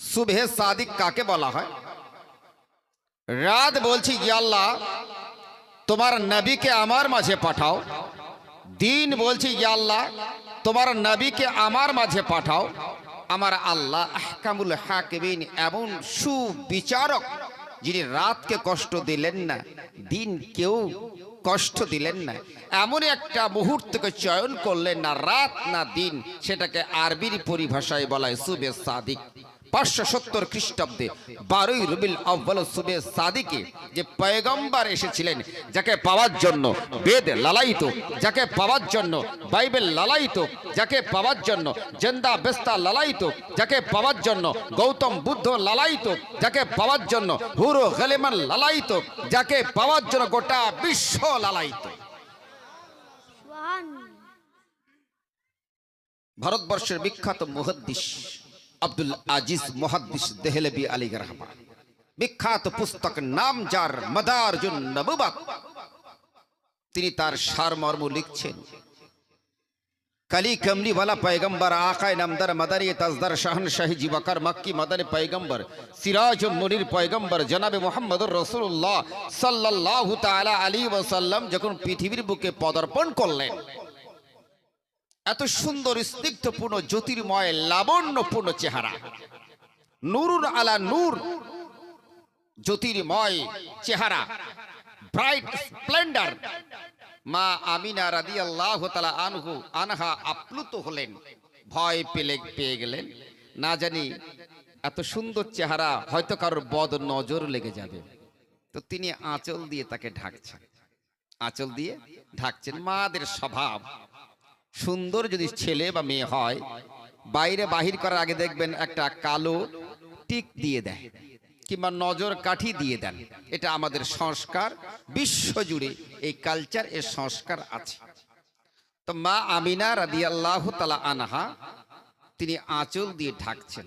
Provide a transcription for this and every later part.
সুবহে সাদিক কাকে বলা হয়? রাত বলছি যে আল্লাহ, তোমার নবীকে আমার মাঝে পাঠাও। দিন বলছি যে আল্লাহ, তোমার নবীকে আমার মাঝে পাঠাও। আমার আল্লাহ আহকামুল হাকিমিন এমন সুবিচারক, যিনি রাতকে কষ্ট দিলেন না দিন কেউ কষ্ট দিলেন না। এমন একটা মুহূর্তকে চয়ন করলেন না রাত না দিন, সেটাকে আরবির পরিভাষায় বলা হয় সুবে সাদিক। পাঁচশো সত্তর খ্রিস্টাব্দে বারোই রবিল আব্বাল সুবে সাদিকে যে পয়গম্বর এসেছিলেন যাকে পাওয়ার জন্য বেদ লালায়িত যাকে পাওয়ার জন্য বাইবেল লালায়িত যাকে পাওয়ার জন্য জেন্দা বেস্তা লালায়িত যাকে পাওয়ার জন্য গৌতম বুদ্ধ লালায়িত যাকে পাওয়ার জন্য হুরো গলেমান লালায়িত যাকে পাওয়ার জন্য গোটা বিশ্ব লালায়িত। ভারতবর্ষের বিখ্যাত মুহাদ্দিস আব্দুল আজিজ মহাদিস দেহলেবি আলী রহমান বিখ্যাত পুস্তক নাম যার মদার নবুবাত তিনি তার সারমর্ম লিখছেন। কালি কমলিওয়ালা পয়গম্বর, আকায় নামদার মাদারি তাজদার শাহনশাহী জিবাকার মাক্কি মাদারে পয়গম্বর, সিরাজ মনির পয়গম্বর, জনাবে মোহাম্মদ রসুল্লাহ সাল্লাহ তালা আলী ওসাল্লাম যখন পৃথিবীর বুকে পদার্পণ করলেন এত সুন্দর, স্নিগ্ধপূর্ণ, জ্যোতির্ময়, লাবণ্যপূর্ণ চেহারা। নুরুন আলা নূর, জ্যোতির্ময় চেহারা। Bright, splendour. মা আমিনা রাদি আল্লাহ তালা আনহু, আনহা আপ্লুত হলেন। ভয় পেলে, পেয়ে গেলেন। না জানি এত সুন্দর চেহারা, হয়তো কারোর বদ নজর লেগে যাবে। তো তিনি আঁচল দিয়ে তাকে ঢাকছেন। আঁচল দিয়ে ঢাকছেন মাদের স্বভাব। সুন্দর যদি ছেলে বা মেয়ে হয়, বাইরে বাহির করার আগে দেখবেন একটা কালো টিক দিয়ে দেয় কিংবা নজর কাঠি দিয়ে দেন। এটা আমাদের সংস্কার, বিশ্বজুড়ে এই কালচার এর সংস্কার আছে। তো মা আমিনা রাদিয়াল্লাহ তালা আনহা, তিনি আঁচল দিয়ে ঢাকছেন।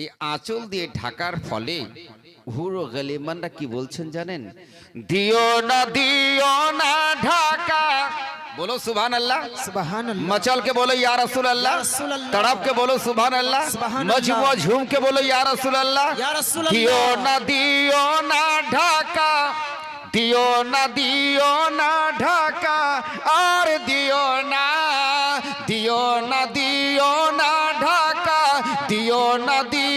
এই আঁচল দিয়ে ঢাকার ফলে হুরো গালিমানরা কি বলছেন জানেন? দিও না দিও না ঢাকা। বলো সুবহান আল্লাহ সুবহান আল্লাহ মচল কে বলো ইয়া রাসূল আল্লাহ তড়প কে বলো সুবহান আল্লাহ মজমু ঝুম কে বলো ইয়া রাসূল আল্লাহ দিও না দিও না ঢাকা। দিও না দিও না ঢাকা। আর দিও না দিও না দিও না ঢাকা। দিও না দিও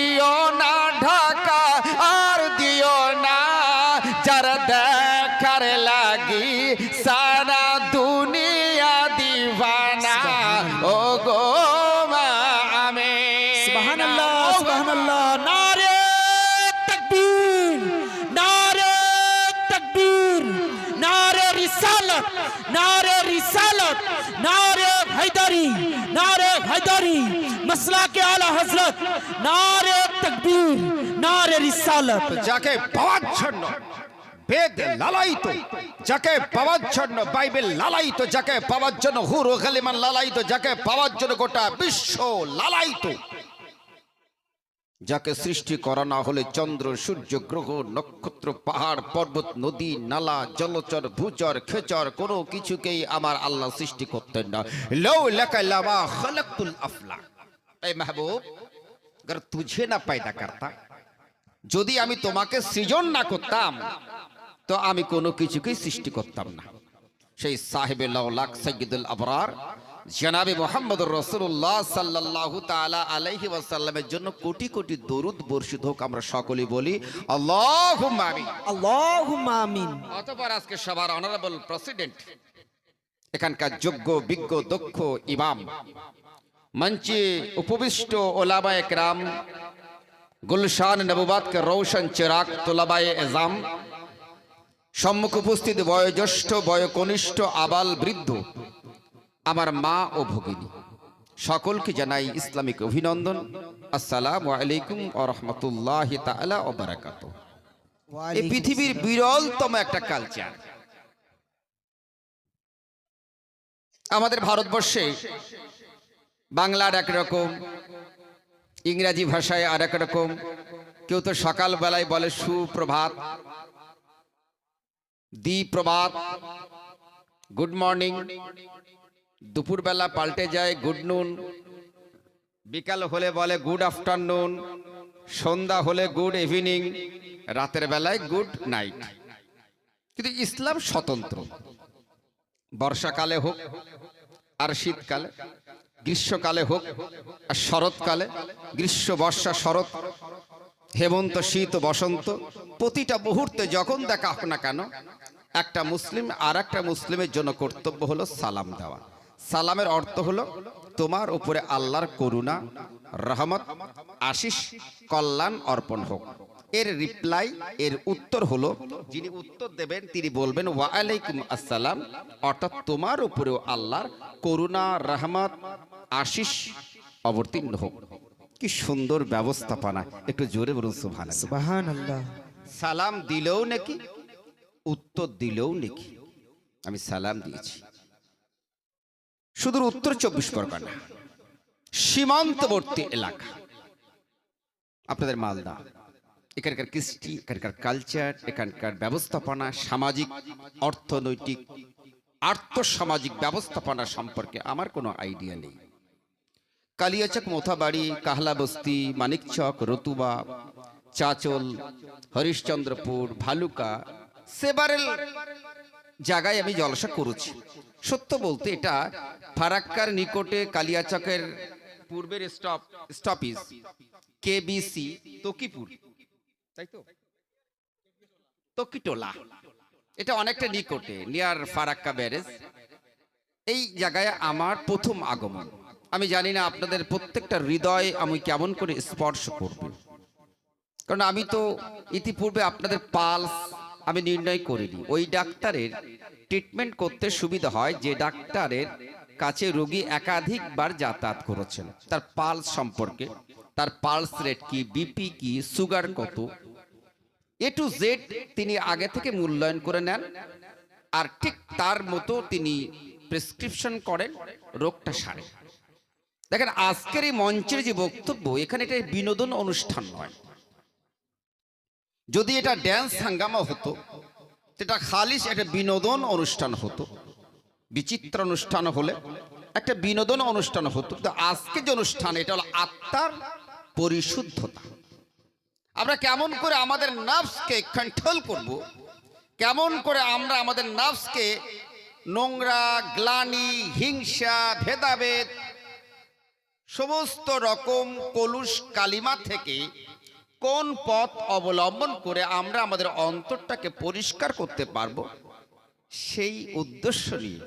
নারে তাকবীর, নারে রিসালত। যাকে পাওয়ার জন্য বেদ যাকে পাওয়ার জন্য বাইবেল যাকে পাওয়ার জন্য হুরু যাকে পাওয়ার জন্য গোটা বিশ্ব যাকে সৃষ্টি করা না হলে চন্দ্র, সূর্য, গ্রহ, নক্ষত্র, পাহাড়, পর্বত, নদী, নালা, জলচর, ভূচর, খেচর, কোনো কিছুকেই আমার আল্লাহ সৃষ্টি করতেন না। লৌ আফলা এই মাহবুব अगर तुझे ना पैदा करता যদি আমি তোমাকে সৃজন না করতাম তো আমি কোনো কিছুকেই সৃষ্টি করতাম না সেই সাহেবে লাখ সৈয়দুল আবরার জনাবে মোহাম্মদ রসুল্লাহ সাল্লাল্লাহু তাআলা আলাইহি ওয়াসাল্লামের জন্য কোটি কোটি দরুদ বর্ষিত হোক আমরা সকলে বলি আল্লাহুম্মা আমিন আল্লাহুম্মা আমিন অতপর আজকে সবার অনারেবল প্রেসিডেন্ট এখানকার যোগ্য বিজ্ঞ দক্ষ ইমাম মঞ্চে উপবিষ্ট ওলামা একরাম গুলশান নবুবাদকে রৌশন চিরাগ তোলাবায়ে এজাম সম্মুখ উপস্থিত বয়োজ্যেষ্ঠ বয়কনিষ্ঠ আবাল বৃদ্ধ আমার মা ও ভগিনী সকলকে জানাই ইসলামিক অভিনন্দন আসসালামু আলাইকুম ও রহমতুল্লাহ ও বারাকাত এই পৃথিবীর বিরলতম একটা কালচার আমাদের ভারতবর্ষে বাংলার এক রকম ইংরাজি ভাষায় আর রকম কেউ তো সকালবেলায় বলে সুপ্রভাত, দ্বিপ্রভাত, গুড মর্নিং, দুপুরবেলা পাল্টে যায় গুড নুন, বিকাল হলে বলে গুড আফটারনুন, সন্ধ্যা হলে গুড ইভিনিং, রাতের বেলায় গুড নাইট। কিন্তু ইসলাম স্বতন্ত্র, বর্ষাকালে হোক আর শীতকালে। গ্রীষ্মকালে হোক আর শরৎকালে গ্রীষ্ম বর্ষা শরৎ, হেমন্ত, শীত, বসন্ত, প্রতিটা মুহূর্তে যখন দেখা হোক না কেন, একটা মুসলিম আর একটা মুসলিমের জন্য কর্তব্য হলো সালাম দেওয়া। সালামের অর্থ হলো তোমার উপরে আল্লাহর করুণা, রহমত, আশিস, কল্যাণ অর্পণ হোক। এর রিপ্লাই এর উত্তর হলো, যিনি উত্তর দেবেন, তিনি বলবেন, ওয়ালাইকুম আসসালাম। অর্থাৎ তোমার উপরেও আল্লাহর করুণা, রহমত আশিস অবতীর্ণ হোক। কি সুন্দর ব্যবস্থাপনা। একটু জোরে বলুন সুভান সুবাহান আল্লাহ সালাম দিলেও নাকি উত্তর দিলেও নাকি? আমি সালাম দিয়েছি। শুধু উত্তর চব্বিশ পরগনা সীমান্তবর্তী এলাকা। আপনাদের মালদা এখানকার কৃষ্টি এখানকার কালচার এখানকার ব্যবস্থাপনা সামাজিক অর্থনৈতিক আর্থসামাজিক ব্যবস্থাপনা সম্পর্কে আমার কোনো আইডিয়া নেই। কালিয়াচক মোথাবাড়ি কাহলা বস্তি মানিকচক, রতুবা, চাচল, হরিশ্চন্দ্রপুর, ভালুকা, সেবারেল জায়গায় আমি জলসা করেছি। সত্য বলতে এটা ফারাক্কার নিকটে কালিয়াচকের পূর্বের স্টপ স্টপিস কেবিসি, তকিপুর। তাই তো? তকিটোলা। এটা অনেকটা নিকটে, নিয়ার ফারাক্কা ব্যারেজ। এই জায়গায় আমার প্রথম আগমন। আমি জানি না আপনাদের প্রত্যেকটা হৃদয় আমি কেমন করে স্পর্শ করবে। কারণ আমি তো ইতিপূর্বে আপনাদের পালস আমি নির্ণয় করিনি। ওই ডাক্তারের ট্রিটমেন্ট করতে সুবিধা হয় যে ডাক্তারের কাছে রোগী একাধিকবার যাতায়াত করেছেন। তার পালস সম্পর্কে, তার পালস রেট কি বিপি কি সুগার কত। এ টু জেড তিনি আগে থেকে মূল্যায়ন করে নেন আর ঠিক তার মতো তিনি প্রেসক্রিপশন করেন, রোগটা সারে। দেখেন, আজকের এই মঞ্চের যে বক্তব্য, এখানে এটা বিনোদন অনুষ্ঠান নয়। যদি এটা ড্যান্স হাঙ্গামা হতো, সেটা খালিস একটা বিনোদন অনুষ্ঠান হতো, বিচিত্র অনুষ্ঠান হলে একটা বিনোদন অনুষ্ঠান হতো। কিন্তু আজকে যে অনুষ্ঠান, এটা হলো আত্মার পরিশুদ্ধতা। আমরা কেমন করে আমাদের নার্ভসকে কন্ট্রোল করব, কেমন করে আমরা আমাদের নার্ভসকে নোংরা, গ্লানি, হিংসা, ভেদাভেদ সমস্ত রকম কলুষ কালিমা থেকে কোন পথ অবলম্বন করে আমরা আমাদের অন্তরটাকে পরিষ্কার করতে পারব? সেই উদ্দেশ্য নিয়ে।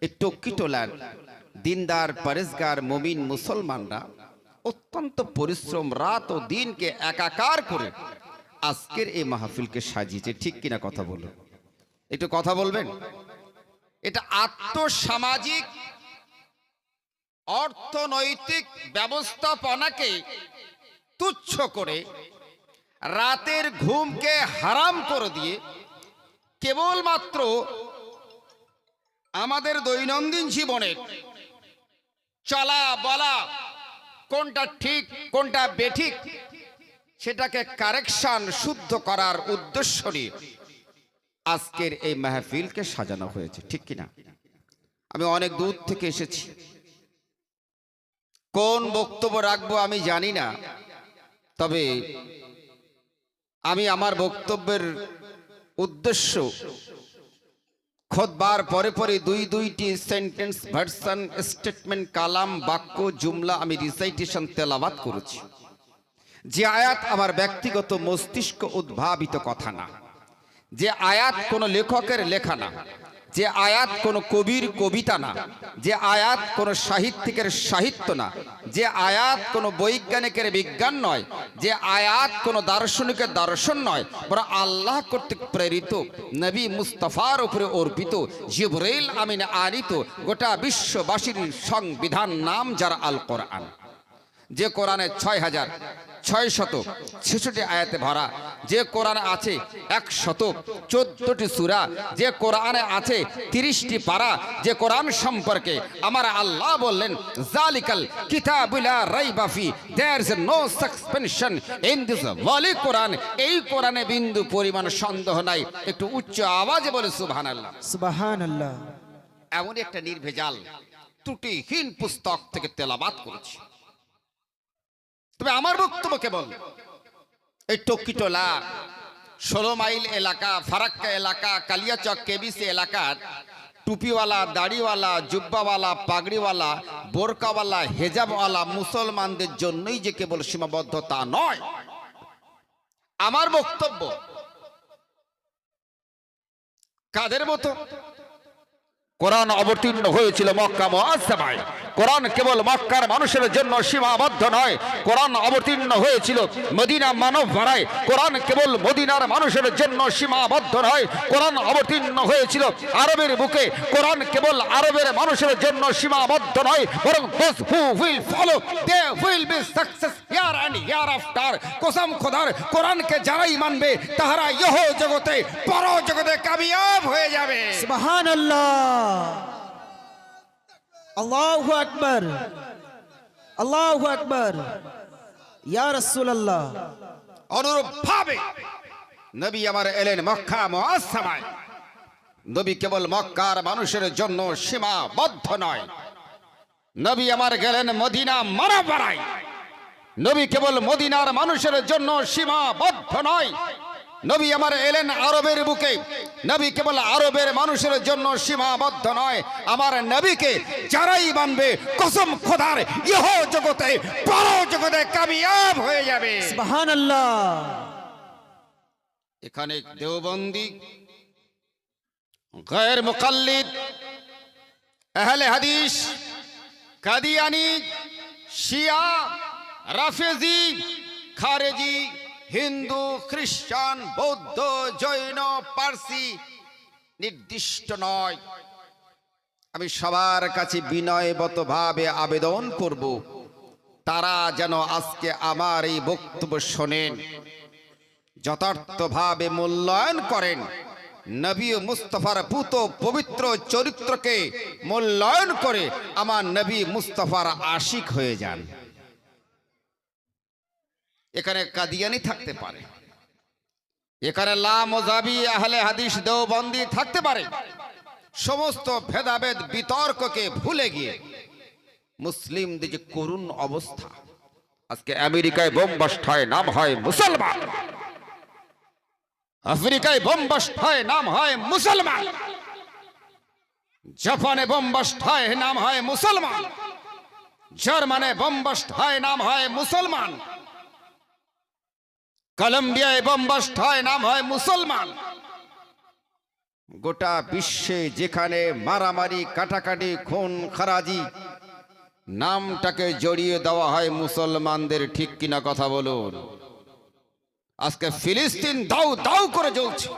এই টক্কিটোলার দিনদার, পরেশগার, মমিন মুসলমানরা অত্যন্ত পরিশ্রম রাত ও দিনকে একাকার করে আজকের এই মাহফিলকে সাজিয়েছে। ঠিক কিনা কথা বলুন? একটু কথা বলবেন? এটা আত্মসামাজিক অর্থনৈতিক ব্যবস্থাপনাকে তুচ্ছ করে রাতের ঘুমকে হারাম করে দিয়ে কেবলমাত্র আমাদের দৈনন্দিন জীবনের চলা বলা, কোনটা ঠিক, কোনটা বেঠিক, সেটাকে কারেকশন শুদ্ধ করার উদ্দেশ্য নিয়ে আজকের এই মাহফিলকে সাজানো হয়েছে, ঠিক কিনা? আমি অনেক দূর থেকে এসেছি। কোন বক্তব্য রাখব আমি জানি না। তবে আমি আমার বক্তব্যের উদ্দেশ্য খোদবার পরে পরে দুই দুইটি সেন্টেন্স ভার্সন স্টেটমেন্ট কালাম, বাক্য, জুমলা আমি রিসাইটেশন তেলাবাত করেছি। যে আয়াত আমার ব্যক্তিগত মস্তিষ্ক উদ্ভাবিত কথা না। যে আয়াত কোনো লেখকের লেখা না। যে আয়াত কোনো কবির কবিতা না, যে আয়াত কোনো সাহিত্যিকের সাহিত্য না, যে আয়াত কোনো বৈজ্ঞানিকের বিজ্ঞান নয়, যে আয়াত কোনো দার্শনিকের দর্শন নয়, বরং আল্লাহ কর্তৃক প্রেরিত, নবী মুস্তফার উপরে অর্পিত, জিবরেল আমিন আনিত গোটা বিশ্ববাসীর সংবিধান নাম যারা আল কোরআন। যে কোরআনে ছয় হাজার ছয় শত ছেষট্টি আয়াতে ভরা যে কোরআনে আছে এক শত চোদ্দটি সুরা যে কোরআনে আছে তিরিশটি পারা যে কোরআন সম্পর্কে আমার আল্লাহ বললেন জালিকাল কিতাবুলা রাইবাফি there is no suspension in this ওয়ালি কোরআন এই কোরআনে বিন্দু পরিমাণ সন্দেহ নাই একটু উচ্চ আওয়াজে বলে সুবহানাল্লাহ। সুবাহান আল্লাহ এমন একটা নির্ভেজাল ত্রুটিহীন পুস্তক থেকে তেলাবাত করেছি। তবে আমার বক্তব্য কেবল, এই টকিটোলা ষোলো মাইল এলাকা, ফারাক্কা এলাকা, কালিয়াচক, কেবিসি এলাকার টুপিওয়ালা, দাড়িওয়ালা, জুব্বাওয়ালা, পাগড়িওয়ালা, বোরকাওয়ালা, হেজাবওয়ালা মুসলমানদের জন্যই যে কেবল সীমাবদ্ধ তা নয়। আমার বক্তব্য কাদের মতো? কোরআন অবতীর্ণ হয়েছিল মক্কা মহাসভায়। কোরআন কেবল মক্কার মানুষের জন্য সীমাবদ্ধ নয়। কোরআন অবতীর্ণ হয়েছিল মদিনা মানব ভাড়ায় কোরআন কেবল মদিনার মানুষের জন্য সীমাবদ্ধ নয়। কোরআন অবতীর্ণ হয়েছিল আরবের বুকে। কোরআন কেবল আরবের মানুষের জন্য সীমাবদ্ধ নয়, বরং will be success here and hereafter কসম খোদার যারাই মানবে, তাহারা ইহ জগতে পর জগতে কামিয়াব হয়ে যাবে। সুবহান আল্লাহ আকবার আল্লাহু আকবার ইয়া রাসূলুল্লাহ অনুরূপ ভাবে নবী আমার এলেন মক্কা মুআসসামায়। নবী কেবল মক্কার মানুষের জন্য সীমাবদ্ধ নয়। নবী আমার গেলেন মদিনা মারাপাড়ায় নবী কেবল মদিনার মানুষের জন্য সীমাবদ্ধ নয়। নবী আমার এলেন আরবের বুকে। নবী কেবল আরবের মানুষের জন্য সীমাবদ্ধ নয় আমার নবীকে যারাই মানবে কসম খোদার ইহ জগতে পর জগতে কামিয়াব হয়ে যাবে। এখানে দেওবন্দি গয়ের মুকাল্লিদ আহলে হাদিস কাদিয়ানি শিয়া রাফেজি খারেজি হিন্দু খ্রিস্টান বৌদ্ধ, জৈন, পার্সি নির্দিষ্ট নয়। আমি সবার কাছে বিনয়বতভাবে আবেদন করব, তারা যেন আজকে আমার এই বক্তব্য শোনেন, যথার্থভাবে মূল্যায়ন করেন। নবী মুস্তফার পুত পবিত্র চরিত্রকে মূল্যায়ন করে আমার নবী মুস্তফার আশিক হয়ে যান। এখানে কাদিয়ানি থাকতে পারে। এখানে লামজাবি আহলে হাদিস দেওবন্দি থাকতে পারে। সমস্ত ভেদাভেদ বিতর্ককে ভুলে গিয়ে মুসলিমদের যে করুণ অবস্থা, আজকে আমেরিকায় বোমবাস্ট হয়, নাম হয় মুসলমান। আফ্রিকায় বোমবাস্ট হয়, নাম হয় মুসলমান। জাপানে বোমবাস্ট হয়, নাম হয় মুসলমান। জার্মানে বোমবাস্ট হয়, নাম হয় মুসলমান। কলম্বিয়ায় বোমবাস্ট হয় নাম হয় মুসলমান। গোটা বিশ্বে যেখানে মারামারি, কাটাকাটি, খুন, খারাজি, নামটাকে জড়িয়ে দেওয়া হয় মুসলমানদের, ঠিক কিনা কথা বলুন? আজকে ফিলিস্তিন দাউ দাউ করে জ্বলছে।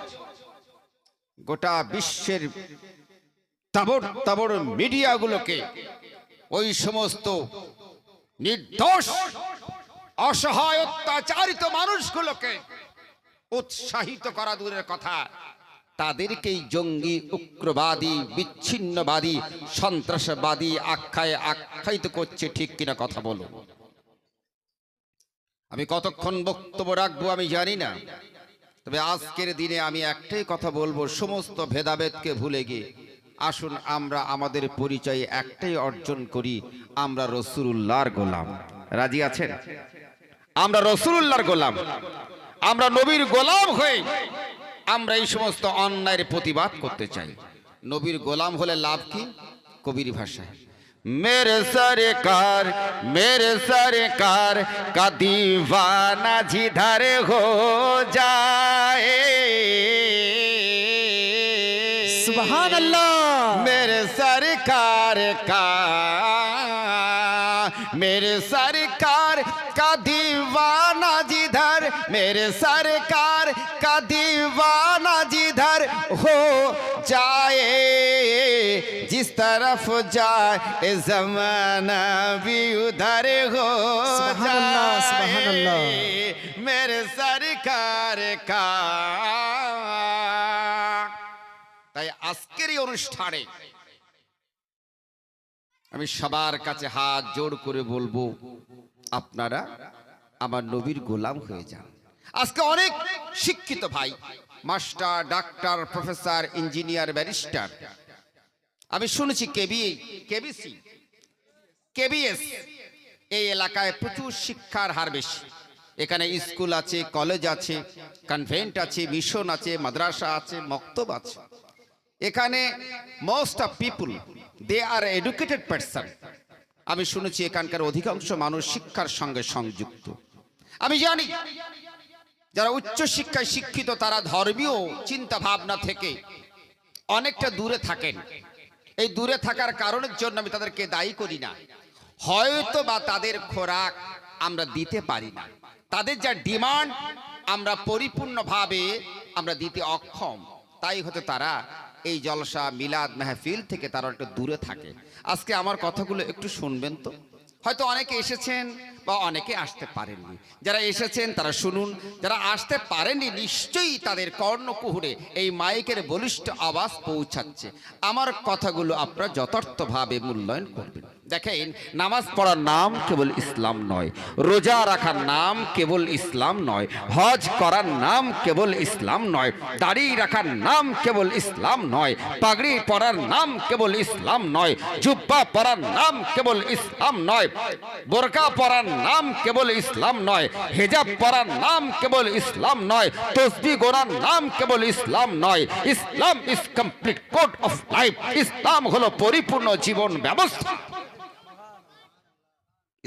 গোটা বিশ্বের তাবড় তাবড় মিডিয়াগুলোকে ওই সমস্ত নির্দোষ অসহায় অত্যাচারিত মানুষগুলোকে উৎসাহিত করা দূরের কথা। তাদেরকেই জঙ্গি, উগ্রবাদী, বিচ্ছিন্নবাদী, সন্ত্রাসবাদী আখ্যায় আখ্যায়িত করছে, ঠিক কিনা কথা বলো। আমি কতক্ষণ বক্তব্য রাখব আমি জানি না। তবে আজকের দিনে আমি একটাই কথা বলব, সমস্ত ভেদাভেদকে ভুলে গিয়ে। আসুন আমরা আমাদের পরিচয়ে একটাই অর্জন করি, আমরা রসুরুল্লাহর গোলাম। রাজি আছেন? আমরা রসুরুল্লাহর গোলাম। আমরা নবীর গোলাম হয়ে আমরা এই সমস্ত অন্যায়ের প্রতিবাদ করতে চাই। নবীর গোলাম হলে লাভ কি? কবির ভাষায়। মেরে সরকার মেরে সরকার কাদিবানা ধারে হো যায়। का दीवाना जिधर मेरे सरकार का दीवाना जिधर हो जाए जिस तरफ जाए जमाना भी उधर हो सुभान अल्लाह, सुभान अल्लाह। जाए मेरे सरकार का তাই আজকের এই অনুষ্ঠানে আমি সবার কাছে হাত জোড় করে বলবো আপনারা আমার নবীর গোলাম হয়ে যান। আজকে অনেক শিক্ষিত ভাই, master, doctor, professor, engineer, barrister. আমি শুনেছি কেবি, কেবিসি, কেবিএস এই এলাকায় প্রচুর শিক্ষার হার বেশি। এখানে স্কুল আছে, কলেজ আছে কনভেন্ট আছে মিশন আছে, মাদ্রাসা আছে, মক্তব আছে। এখানে most of people they are educated person আমি শুনেছি এখানকার অধিকাংশ মানুষ শিক্ষার সঙ্গে সংযুক্ত। আমি জানি, যারা উচ্চ শিক্ষায় শিক্ষিত, তারা ধর্মীয় চিন্তা ভাবনা থেকে অনেকটা দূরে থাকেন। এই দূরে থাকার কারণের জন্য আমি তাদেরকে দায়ী করি না। হয়তো বা তাদের খোরাক আমরা দিতে পারি না। তাদের যা ডিমান্ড, আমরা পরিপূর্ণভাবে আমরা দিতে অক্ষম। তাই হয়তো তারা এই জলসা মিলাদ মেহফিল থেকে তারা একটু দূরে থাকে। আজকে আমার কথাগুলো একটু শুনবেন তো? হয়তো অনেকে এসেছেন বা অনেকে আসতে পারেননি। যারা এসেছেন, তারা শুনুন। যারা আসতে পারেননি, নিশ্চয়ই তাদের কর্ণকুহুরে এই মাইকের বলিষ্ঠ আওয়াজ পৌঁছাচ্ছে। আমার কথাগুলো আপনারা যথার্থভাবে মূল্যায়ন করবেন। দেখেন, নামাজ পড়ার নাম কেবল ইসলাম নয়, রোজা রাখার নাম কেবল ইসলাম নয়, হজ করার নাম কেবল ইসলাম নয়, দাড়ি রাখার নাম কেবল ইসলাম নয়, পাগড়ি পরার নাম কেবল ইসলাম নয়, জুব্বা পরার নাম কেবল ইসলাম নয়, বোরকা পরার নাম কেবল ইসলাম নয়, হেজাব পরার নাম কেবল ইসলাম নয়, তসবি গোড়ার নাম কেবল ইসলাম নয়, ইসলাম is complete code of life ইসলাম হলো পরিপূর্ণ জীবন ব্যবস্থা।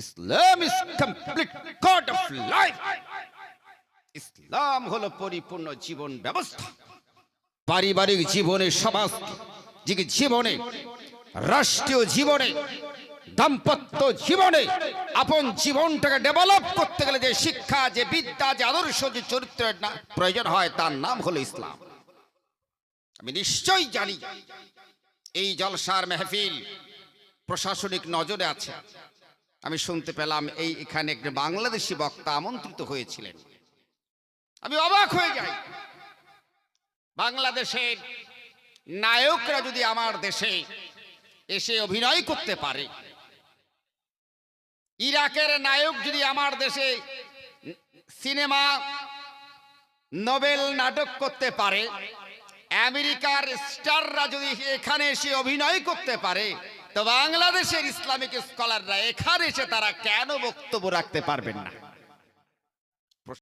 ইসলাম is complete code of life ইসলাম হলো পরিপূর্ণ জীবন ব্যবস্থা। পারিবারিক জীবনে সমাজ জীবনে, রাষ্ট্রীয় জীবনে, দাম্পত্য জীবনে, আপন জীবনটাকে ডেভেলপ করতে গেলে যে শিক্ষা, যে বিদ্যা, যে আদর্শ, যে চরিত্রের প্রয়োজন হয়, তার নাম হলো ইসলাম। আমি নিশ্চয়ই জানি, এই জলসার মেহফিল প্রশাসনিক নজরে আছে। আমি শুনতে পেলাম এই এখানে একজন বাংলাদেশি বক্তা আমন্ত্রিত হয়েছিলেন। আমি অবাক হয়ে যাই। বাংলাদেশের নায়করা যদি আমার দেশে এসে অভিনয় করতে পারে, ইরাকের নায়ক যদি আমার দেশে সিনেমা, নোবেল নাটক করতে পারে, আমেরিকার স্টাররা যদি এখানে এসে অভিনয় করতে পারে তো বাংলাদেশের ইসলামিক স্কলাররা এখানে এসে তারা কেন বক্তব্য রাখতে পারবেন না?